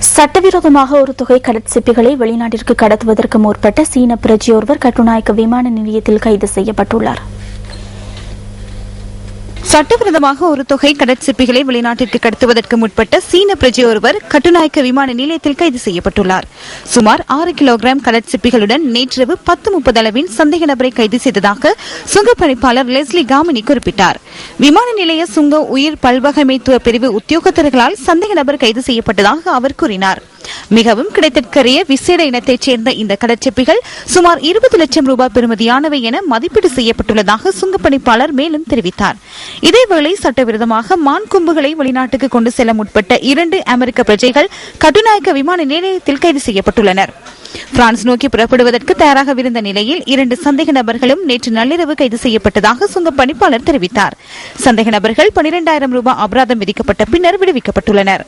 சட்டவிரோதமாக ஒரு தொகை கடற்சிப்பிகளை வெளிநாட்டிற்கு கடத்துவதற்கு முற்பட்ட சீன பிரஜையொருவர் கட்டுநாயக்க விமான நிலையத்தில் கைது செய்யப்பட்டுள்ளார். சட்டவிரோதமாக ஒரு தொகை கடற்சிப்பிகளை வெளிநாட்டிற்கு கடத்துவதற்கு முற்பட்ட சீன பிரஜை ஒருவர் கட்டுநாயக்க விமான நிலையத்தில் கைது செய்யப்பட்டுள்ளார். சுமார் ஆறு கிலோகிராம் கடற்சிப்பிகளுடன் நேற்றிரவு பத்து முப்பது அளவின் சந்தேக நபரை கைது செய்ததாக சுங்க பணிப்பாளர் லெஸ்லி காமினி குறிப்பிட்டார். விமான நிலைய சுங்க உயிர் பல்வகைமைத்துவ பிரிவு உத்தியோகத்தர்களால் சந்தேக நபர் கைது செய்யப்பட்டதாக அவர் கூறினார். மிகவும் கிடைத்திற்கரிய விசேட இனத்தைச் சேர்ந்த இந்த கடற்சிப்பிகள் சுமார் இருபது லட்சம் ரூபாய் பெறுமதியானவை என மதிப்பீடு செய்யப்பட்டுள்ளதாக சுங்கப்பணிப்பாளர் மேலும் தெரிவித்தார். இதேவேளை சட்டவிரோதமாக மான் கொம்புகளை வெளிநாட்டுக்கு கொண்டு செல்ல முற்பட்ட இரண்டு அமெரிக்க பிரஜைகள் கட்டுநாயக்க விமான நிலையத்தில் கைது செய்யப்பட்டுள்ளனர். பிரான்ஸ் நோக்கி புறப்படுவதற்கு தயாராகவிருந்த நிலையில் இரண்டு சந்தேக நபர்களும் நேற்று நள்ளிரவு கைது செய்யப்பட்டதாக சுங்க பணிப்பாளர் தெரிவித்தார். சந்தேக நபர்கள் பனிரெண்டாயிரம் ரூபாய் அபராதம் விதிக்கப்பட்ட பின்னர் விடுவிக்கப்பட்டுள்ளனர்.